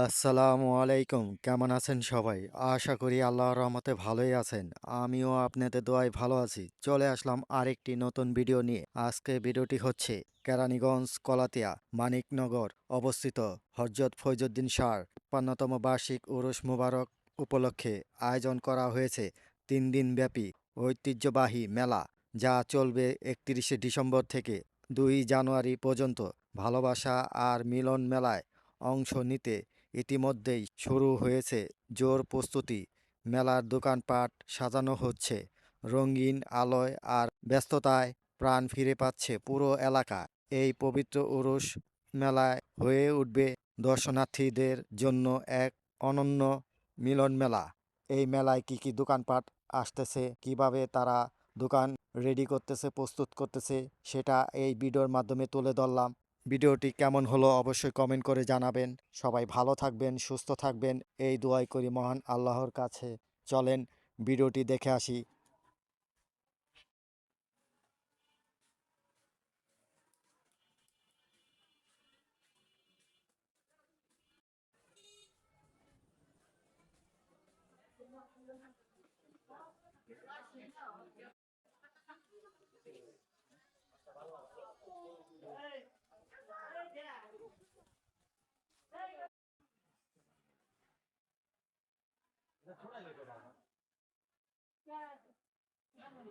আসসালামু আলাইকুম। কেমন আছেন সবাই? আশা করি আল্লাহর রহমতে ভালোই আছেন। আমিও আপনাদের দোয়ায় ভালো আছি। চলে আসলাম আরেকটি নতুন ভিডিও নিয়ে। আজকে ভিডিওটি হচ্ছে কেরানীগঞ্জ কলাতিয়া, মানিকনগর অবস্থিত হজরত ফৈজুদ্দিন শাহর পান্নতম বার্ষিক উরুস মুবারক উপলক্ষে আয়োজন করা হয়েছে তিন দিন ব্যাপী ঐতিহ্যবাহী মেলা, যা চলবে একত্রিশে ডিসেম্বর থেকে দুই জানুয়ারি পর্যন্ত। ভালোবাসা আর মিলন মেলায় অংশ নিতে ইতিমধ্যেই শুরু হয়েছে জোর প্রস্তুতি। মেলার দোকানপাট সাজানো হচ্ছে। রঙিন আলোয় আর ব্যস্ততায় প্রাণ ফিরে পাচ্ছে পুরো এলাকা। এই পবিত্র উরুস মেলায় হয়ে উঠবে দর্শনার্থীদের জন্য এক অনন্য মিলন মেলা। এই মেলায় কি কি দোকানপাট আসতেছে, কীভাবে তারা দোকান রেডি করতেছে, প্রস্তুত করতেছে, সেটা এই ভিডিওর মাধ্যমে তুলে ধরলাম। ভিডিওটি কেমন হলো অবশ্যই কমেন্ট করে জানাবেন। সবাই ভালো থাকবেন, সুস্থ থাকবেন। এই দোয়াই করি মহান আল্লাহর কাছে। চলেন ভিডিওটি দেখে আসি। Kan,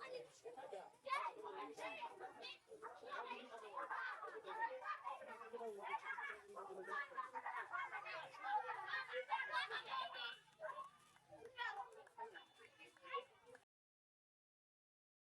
아니